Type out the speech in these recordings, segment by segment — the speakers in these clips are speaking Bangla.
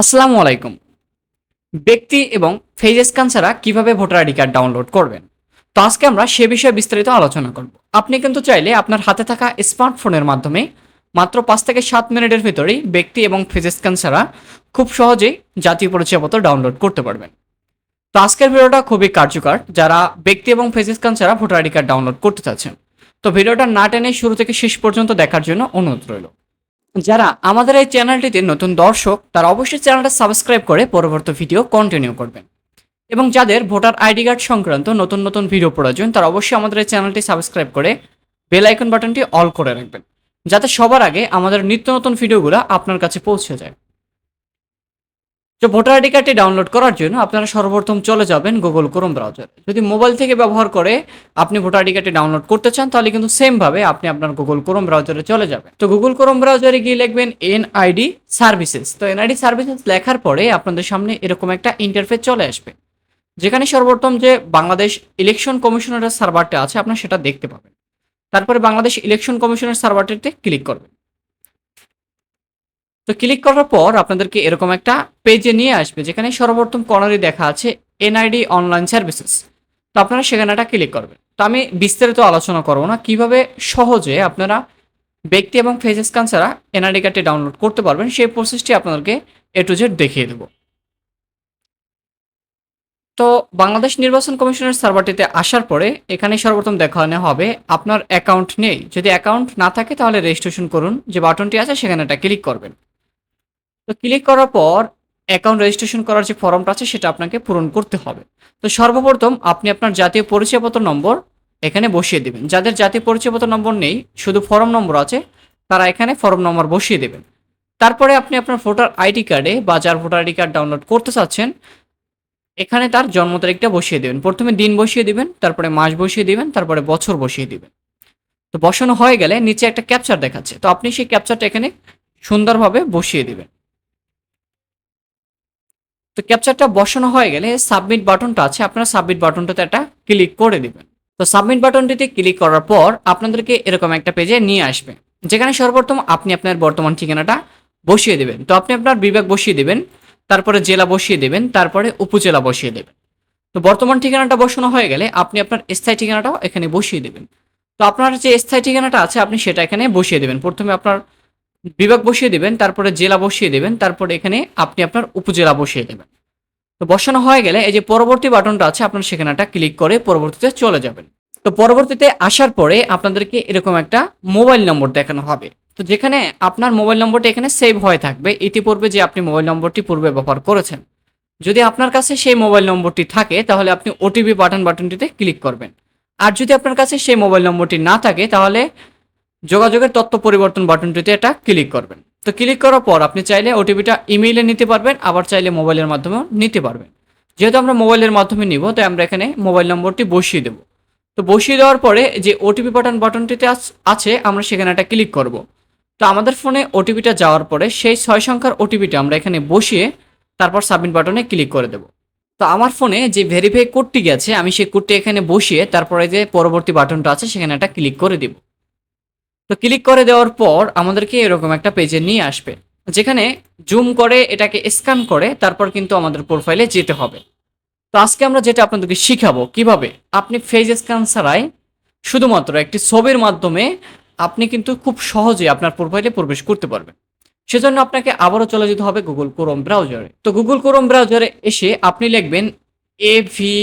আসসালামু আলাইকুম। ব্যক্তি এবং ফেজেস ছাড়া কীভাবে ভোটার আইডি কার্ড ডাউনলোড করবেন? তো আজকে আমরা সে বিষয়ে বিস্তারিত আলোচনা করব। আপনি কিন্তু চাইলে আপনার হাতে থাকা স্মার্টফোনের মাধ্যমে মাত্র পাঁচ থেকে সাত মিনিটের ভিতরেই ব্যক্তি এবং ফেজেস ছাড়া খুব সহজেই জাতীয় পরিচয়পত্র ডাউনলোড করতে পারবেন। তো আজকের ভিডিওটা খুবই কার্যকর। যারা ব্যক্তি এবং ফেজেস ছাড়া ভোটার আইডি কার্ড ডাউনলোড করতে চাচ্ছেন, তো ভিডিওটা না টেনে শুরু থেকে শেষ পর্যন্ত দেখার জন্য অনুরোধ রইল। যারা আমাদের এই চ্যানেলটিতে নতুন দর্শক, তারা অবশ্যই চ্যানেলটা সাবস্ক্রাইব করে পরবর্তী ভিডিও কন্টিনিউ করবেন। এবং যাদের ভোটার আইডি কার্ড সংক্রান্ত নতুন নতুন ভিডিও প্রয়োজন তারা অবশ্যই আমাদের এই চ্যানেলটি সাবস্ক্রাইব করে বেল আইকন বাটনটি অল করে রাখবেন, যাতে সবার আগে আমাদের নিত্য নতুন ভিডিওগুলো আপনার কাছে পৌঁছে যায়। তো ভোটার আইডি কার্ডটি ডাউনলোড করার জন্য আপনারা সর্বপ্রথম চলে যাবেন গুগল ক্রোম ব্রাউজার যদি মোবাইল থেকে ব্যবহার করে আপনি ভোটার আইডি কার্ডটি ডাউনলোড করতে চান, তাহলে কিন্তু সেম ভাবে আপনি আপনার গুগল ক্রোম ব্রাউজারে চলে যাবেন। তো গুগল ক্রোম ব্রাউজারে গিয়ে লিখবেন এনআইডি সার্ভিসেস তো এনআইডি সার্ভিসেস লেখার পরে আপনাদের সামনে এরকম একটা ইন্টারফেস চলে আসবে, যেখানে সর্বপ্রথম যে বাংলাদেশ ইলেকশন কমিশনের সার্ভারটা আছে, আপনার সেটা দেখতে পাবেন। তারপরে বাংলাদেশ ইলেকশন কমিশনের সার্ভারটিতে ক্লিক করবেন। তো ক্লিক করার পর আপনাদেরকে এরকম একটা পেজে নিয়ে আসবে, যেখানে সর্বপ্রথম কর্নারে দেখা আছে এনআইডি অনলাইন সার্ভিসেস তো আপনারা সেখানে একটা ক্লিক করবেন। তো আমি বিস্তারিত আলোচনা করব না। কীভাবে সহজে আপনারা ব্যক্তি এবং ফেজেস ছাড়া এনআইডি কার্ডটি ডাউনলোড করতে পারবেন, সেই প্রসেসটি আপনাদেরকে এ টু জেড দেখিয়ে দেবো। তো বাংলাদেশ নির্বাচন কমিশনের সার্ভারটিতে আসার পরে এখানে সর্বপ্রথম দেখানো হবে আপনার অ্যাকাউন্ট নেই। যদি অ্যাকাউন্ট না থাকে তাহলে রেজিস্ট্রেশন করুন। যে বাটনটি আছে সেখানে এটা ক্লিক করবেন। তো ক্লিক করার পর অ্যাকাউন্ট রেজিস্ট্রেশন করার যে ফর্মটা আছে সেটা আপনাকে পূরণ করতে হবে। তো সর্বপ্রথম আপনি আপনার জাতীয় পরিচয়পত্র নম্বর এখানে বসিয়ে দেবেন। যাদের জাতীয় পরিচয়পত্র নম্বর নেই, শুধু ফর্ম নম্বর আছে, তারা এখানে ফর্ম নম্বর বসিয়ে দেবেন। তারপরে আপনি আপনার ভোটার আইডি কার্ডে বা যার ভোটার আইডি কার্ড ডাউনলোড করতে চাচ্ছেন, এখানে তার জন্ম তারিখটা বসিয়ে দেবেন। প্রথমে দিন বসিয়ে দিবেন, তারপরে মাস বসিয়ে দিবেন, তারপরে বছর বসিয়ে দিবেন। তো বসানো হয়ে গেলে নিচে একটা ক্যাপচার দেখাচ্ছে। তো আপনি সেই ক্যাপচারটা এখানে সুন্দরভাবে বসিয়ে দিবেন। তো ক্যাপচারটা বসানো হয়ে গেলে সাবমিট বাটনটা আছে, আপনারা সাবমিট বাটনটাতে একটা ক্লিক করে দেবেন তো সাবমিট বাটনটিতে ক্লিক করার পর আপনাদেরকে এরকম একটা পেজে নিয়ে আসবে, যেখানে সর্বপ্রথম আপনি আপনার বর্তমান ঠিকানাটা বসিয়ে দেবেন। তো আপনি আপনার বিভাগ বসিয়ে দেবেন, তারপরে জেলা বসিয়ে দেবেন, তারপরে উপজেলা বসিয়ে দেবেন। তো বর্তমান ঠিকানাটা বসানো হয়ে গেলে আপনি আপনার স্থায়ী ঠিকানাটাও এখানে বসিয়ে দেবেন। তো আপনার যে স্থায়ী ঠিকানাটা আছে, আপনি সেটা এখানে বসিয়ে দেবেন। প্রথমে আপনার বিভাগ বসিয়ে দেবেন, তারপরে জেলা বসিয়ে দেবেন, তারপরে এখানে আপনি আপনার উপজেলা বসিয়ে দেবেন। তো বসানো হয়ে গেলে এই যে পরবর্তী বাটনটা আছে, আপনার সেখানে একটা ক্লিক করে পরবর্তীতে চলে যাবেন। তো পরবর্তীতে আসার পরে আপনাদেরকে এরকম একটা মোবাইল নম্বর দেখানো হবে। তো যেখানে আপনার মোবাইল নম্বরটা এখানে সেভ হয়ে থাকবে, ইতিপূর্বে যে আপনি মোবাইল নম্বরটি পূর্বে ব্যবহার করেছেন। যদি আপনার কাছে সেই মোবাইল নম্বরটি থাকে, তাহলে আপনি ওটিপি বাটন বাটনটিতে ক্লিক করবেন। আর যদি আপনার কাছে সেই মোবাইল নম্বরটি না থাকে, তাহলে যোগাযোগের তথ্য পরিবর্তন বাটনটিতে এটা ক্লিক করবেন। তো ক্লিক করার পর আপনি চাইলে ওটিপিটা ইমেইলে নিতে পারবেন, আবার চাইলে মোবাইলের মাধ্যমেও নিতে পারবেন। যেহেতু আমরা মোবাইলের মাধ্যমে নিব, তাই আমরা এখানে মোবাইল নম্বরটি বসিয়ে দেব। তো বসিয়ে দেওয়ার পরে যে ওটিপি বাটন বাটনটিতে আছ- আমরা সেখানে একটা ক্লিক করব। তো আমাদের ফোনে ওটিপিটা যাওয়ার পরে সেই ছয় সংখ্যার ওটিপিটা আমরা এখানে বসিয়ে তারপর সাবমিট বাটনে ক্লিক করে দেব। তো আমার ফোনে যে ভেরিফাই কোডটি গেছে, আমি সেই কোডটি এখানে বসিয়ে তারপরে যে পরবর্তী বাটনটা আছে, সেখানে একটা ক্লিক করে দিব। তো ক্লিক করে দেওয়ার পর আমাদেরকে এরকম একটা পেজে নিয়ে আসবে। যেখানে জুম করে এটাকে স্ক্যান করে তারপর কিন্তু আমাদের প্রোফাইলে যেতে হবে। তো আজকে আমরা যেটা আপনাদেরকে শিখাবো, কীভাবে? আপনি ফেজ স্ক্যান ছাড়াই শুধুমাত্র একটি ছবির মাধ্যমে আপনি কিন্তু খুব সহজে আপনার প্রোফাইলে প্রবেশ করতে পারবেন। সেজন্য আপনাকে আবারও চলে যেতে হবে গুগল ক্রোম ব্রাউজারে তো গুগল ক্রোম ব্রাউজারে এসে আপনি লিখবেন A V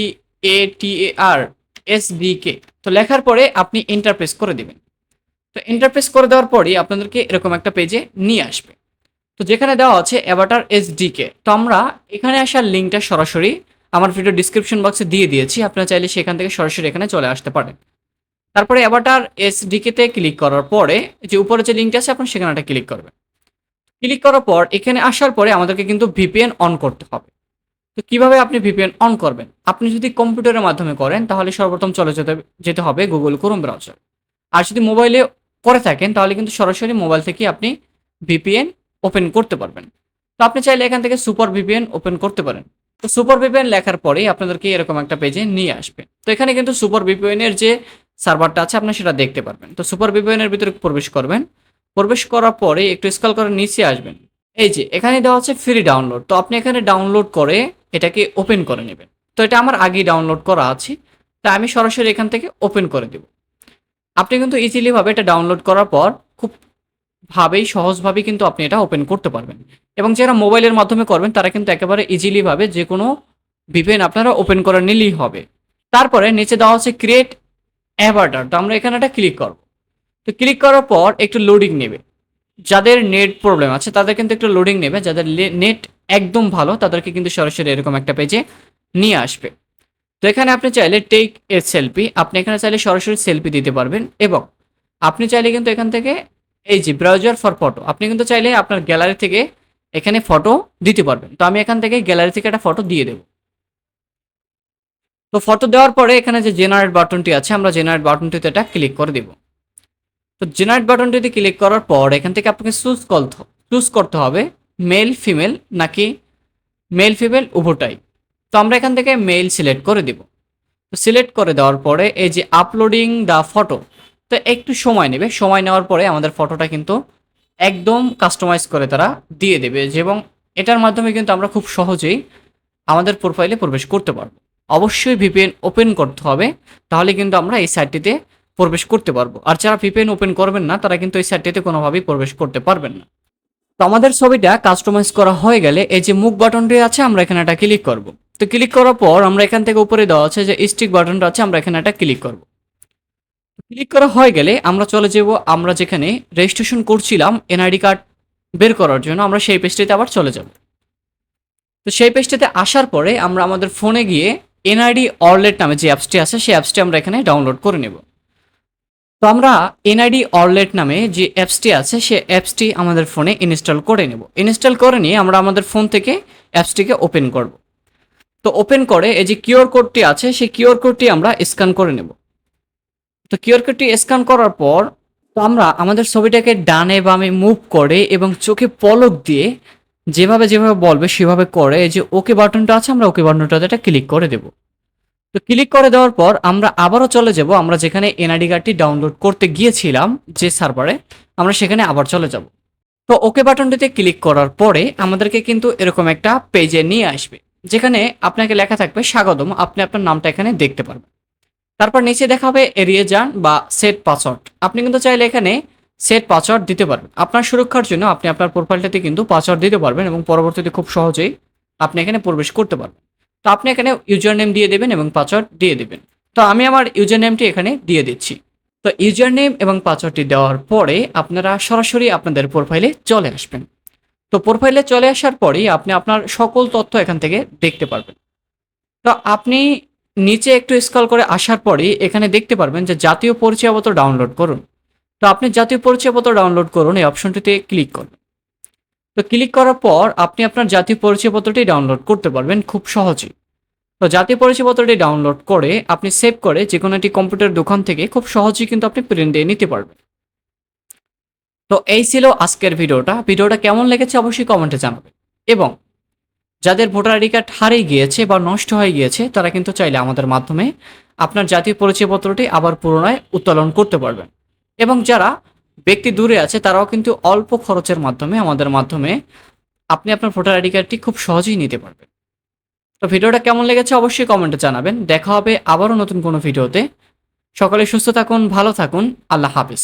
A T A R S B K তো লেখার পরে আপনি ইন্টারপ্রেস করে দিবেন। তো ইন্টারপ্রেস করে দেওয়ার পরই আপনাদেরকে এরকম একটা পেজে নিয়ে আসবে। তো যেখানে দেওয়া আছে অ্যাভাটার এসডিকে তো আমরা এখানে আসার লিঙ্কটা সরাসরি আমার ভিডিও ডিসক্রিপশন বক্সে দিয়ে দিয়েছি। আপনারা চাইলে সেখান থেকে সরাসরি এখানে চলে আসতে পারেন। তারপরে অ্যাভাটার এসডিকেতে ক্লিক করার পরে যে উপরে যে লিঙ্কটা আছে, আপনার সেখানে একটা ক্লিক করবেন। ক্লিক করার পর এখানে আসার পরে আমাদেরকে কিন্তু ভিপিএন অন করতে হবে। তো কীভাবে আপনি ভিপিএন অন করবেন? আপনি যদি কম্পিউটারের মাধ্যমে করেন, তাহলে সর্বপ্রথম চলে যেতে যেতে হবে গুগল ক্রোম ব্রাউজার আর যদি মোবাইলে করে থাকেন, তাহলে কিন্তু সরাসরি মোবাইল থেকে আপনি ভিপিএন ওপেন করতে পারবেন। তো আপনি চাইলে এখান থেকে সুপার ভিপিএন ওপেন করতে পারেন। তো সুপার ভিপিএন লেখার পরেই আপনাদেরকে এরকম একটা পেজে নিয়ে আসবে। তো এখানে কিন্তু সুপার ভিপিএন এর যে সার্ভারটা আছে, আপনি সেটা দেখতে পারবেন। তো সুপার ভিপিএন এর ভিতরে প্রবেশ করবেন। প্রবেশ করার পরে একটু স্কল করে নিচে আসবেন। এই যে, এখানে দেওয়া আছে ফ্রি ডাউনলোড তো আপনি এখানে ডাউনলোড করে এটাকে ওপেন করে নেবেন। তো এটা আমার আগেই ডাউনলোড করা আছে। তা আমি সরাসরি এখান থেকে ওপেন করে দেব। আপনি কিন্তু ইজিলিভাবে এটা ডাউনলোড করার পর খুব ভাবেই, সহজভাবেই কিন্তু আপনি এটা ওপেন করতে পারবেন। এবং যারা মোবাইলের মাধ্যমে করবেন, তারা কিন্তু একেবারে ইজিলিভাবে যে কোনো ভিপিএন আপনারা ওপেন করে নিলেই হবে। তারপরে নিচে দেওয়া হচ্ছে ক্রিয়েট অ্যাভার্টার তো আমরা এখানে একটা ক্লিক করব। তো ক্লিক করার পর একটু লোডিং নেবে। যাদের নেট প্রবলেম আছে, তাদের কিন্তু একটু লোডিং নেবে। যাদের নেট একদম ভালো, তাদেরকে কিন্তু সরাসরি এরকম একটা পেজে নিয়ে আসবে। তো এখানে আপনি চাইলে টেক এ সেলফি আপনি এখানে চাইলে সরাসরি সেলফি দিতে পারবেন এবং আপনি চাইলে কিন্তু এখান থেকে এই যে ব্রাউজার ফর ফটো আপনি কিন্তু চাইলে আপনার গ্যালারি থেকে এখানে ফটো দিতে পারবেন। তো আমি এখান থেকে গ্যালারি থেকে একটা ফটো দিয়ে দেবো। তো ফটো দেওয়ার পরে এখানে যে জেনারেট বাটনটি আছে, আমরা জেনারেট বাটনটিতে এটা ক্লিক করে দেব। তো জেনারেট বাটনটিতে ক্লিক করার পর এখান থেকে আপনাকে চুজ করতে চুজ করতে হবে মেল ফিমেল নাকি মেল ফিমেল উভয়টাই। তো আমরা এখান থেকে মেইল সিলেক্ট করে দিব। সিলেক্ট করে দেওয়ার পরে এই যে আপলোডিং দ্য ফটো তো একটু সময় নেবে। সময় নেওয়ার পরে আমাদের ফটোটা কিন্তু একদম কাস্টমাইজ করে তারা দিয়ে দেবে এবং এটার মাধ্যমে কিন্তু আমরা খুব সহজেই আমাদের প্রোফাইলে প্রবেশ করতে পারব। অবশ্যই ভিপিএন ওপেন করতে হবে, তাহলে কিন্তু আমরা এই সাইটটিতে প্রবেশ করতে পারব। আর যারা ভিপিএন ওপেন করবেন না, তারা কিন্তু এই সাইটটিতে কোনোভাবেই প্রবেশ করতে পারবেন না। তো আমাদের ছবিটা কাস্টমাইজ করা হয়ে গেলে এই যে মুখ বাটনটি আছে, আমরা এখানে এটা ক্লিক করব। তো ক্লিক করার পর আমরা এখান থেকে উপরে দেওয়া আছে যে স্টিক বাটনটা আছে, আমরা এখানে একটা ক্লিক করব। ক্লিক করা হয়ে গেলে আমরা চলে যাব, আমরা যেখানে রেজিস্ট্রেশন করছিলাম, এনআইডি কার্ড বের করার জন্য আমরা সেই পেজটিতে আবার চলে যাব। তো সেই পেজটিতে আসার পরে আমরা আমাদের ফোনে গিয়ে এনআইডি অরলেট নামে যে অ্যাপসটি আছে, সেই অ্যাপসটি আমরা এখানে ডাউনলোড করে নেব। তো আমরা এনআইডি অরলেট নামে যে অ্যাপসটি আছে সে অ্যাপসটি আমাদের ফোনে ইনস্টল করে নেব। ইনস্টল করে নিয়ে আমরা আমাদের ফোন থেকে অ্যাপসটিকে ওপেন করব। তো ওপেন করে, এই যে কিউআর কোডটি আছে, সেই কিউআর কোডটি আমরা স্ক্যান করে নেব। তো কিউআর কোডটি স্ক্যান করার পর, তো আমরা আমাদের ছবিটাকে ডানে বামে মুভ করে এবং চোখে পলক দিয়ে যেভাবে যেভাবে বলবে সেভাবে করে, এই যে ওকে বাটনটা আছে, আমরা ওকে বাটনটাতে এটা ক্লিক করে দেব। তো ক্লিক করে দেওয়ার পর আমরা আবারও চলে যাব, আমরা যেখানে এনআইডি কার্ডটি ডাউনলোড করতে গিয়েছিলাম যে সার্ভারে আমরা সেখানে আবার চলে যাব। তো ওকে বাটনটিতে ক্লিক করার পরে আমাদেরকে কিন্তু এরকম একটা পেজে নিয়ে আসবে। যেখানে আপনাকে লেখা থাকবে স্বাগতম, আপনি আপনার নামটা এখানে দেখতে পারবেন। তারপর নিচে দেখাবে এড়িয়ে যান বা সেট পাসওয়ার্ড আপনি কিন্তু চাইলে এখানে সেট পাসওয়ার্ড দিতে পারবেন। আপনার সুরক্ষার জন্য আপনি আপনার প্রোফাইলটাতে কিন্তু পাসওয়ার্ড দিতে পারবেন এবং পরবর্তীতে খুব সহজেই আপনি এখানে প্রবেশ করতে পারবেন। তো আপনি এখানে ইউজার নেম দিয়ে দেবেন এবং পাসওয়ার্ড দিয়ে দেবেন। তো আমি আমার ইউজার নেমটি এখানে দিয়ে দিচ্ছি। তো ইউজার নেম এবং পাসওয়ার্ডটি দেওয়ার পরে আপনারা সরাসরি আপনাদের প্রোফাইলে চলে আসবেন। তো প্রোফাইলে চলে আসার পরেই আপনি আপনার সকল তথ্য এখান থেকে দেখতে পারবেন। তো আপনি নিচে একটু স্ক্রল করে আসার পরেই এখানে দেখতে পারবেন যে জাতীয় পরিচয়পত্র ডাউনলোড করুন। তো আপনি জাতীয় পরিচয়পত্র ডাউনলোড করুন, এই অপশনটিতে ক্লিক করুন। তো ক্লিক করার পর আপনি আপনার জাতীয় পরিচয়পত্রটি ডাউনলোড করতে পারবেন খুব সহজেই। তো জাতীয় পরিচয়পত্রটি ডাউনলোড করে আপনি সেভ করে যে কোনো একটি কম্পিউটার দোকান থেকে খুব সহজেই কিন্তু আপনি প্রিন্ট দিয়ে নিতে পারবেন। তো এই ছিল আজকের ভিডিওটা। ভিডিওটা কেমন লেগেছে অবশ্যই কমেন্টে জানাবেন এবং যাদের ভোটার আইডি কার্ড হারিয়ে গিয়েছে বা নষ্ট হয়ে গিয়েছে, তারা কিন্তু চাইলে আমাদের মাধ্যমে আপনার জাতীয় পরিচয়পত্রটি আবার পুনরায় উত্তোলন করতে পারবেন। এবং যারা ব্যক্তি দূরে আছে, তারাও কিন্তু অল্প খরচের মাধ্যমে, আমাদের মাধ্যমে আপনি আপনার ভোটার আইডি কার্ডটি খুব সহজেই নিতে পারবেন। তো ভিডিওটা কেমন লেগেছে অবশ্যই কমেন্টে জানাবেন। দেখা হবে আবারও নতুন কোনো ভিডিওতে। সকলে সুস্থ থাকুন, ভালো থাকুন। আল্লাহ হাফিজ।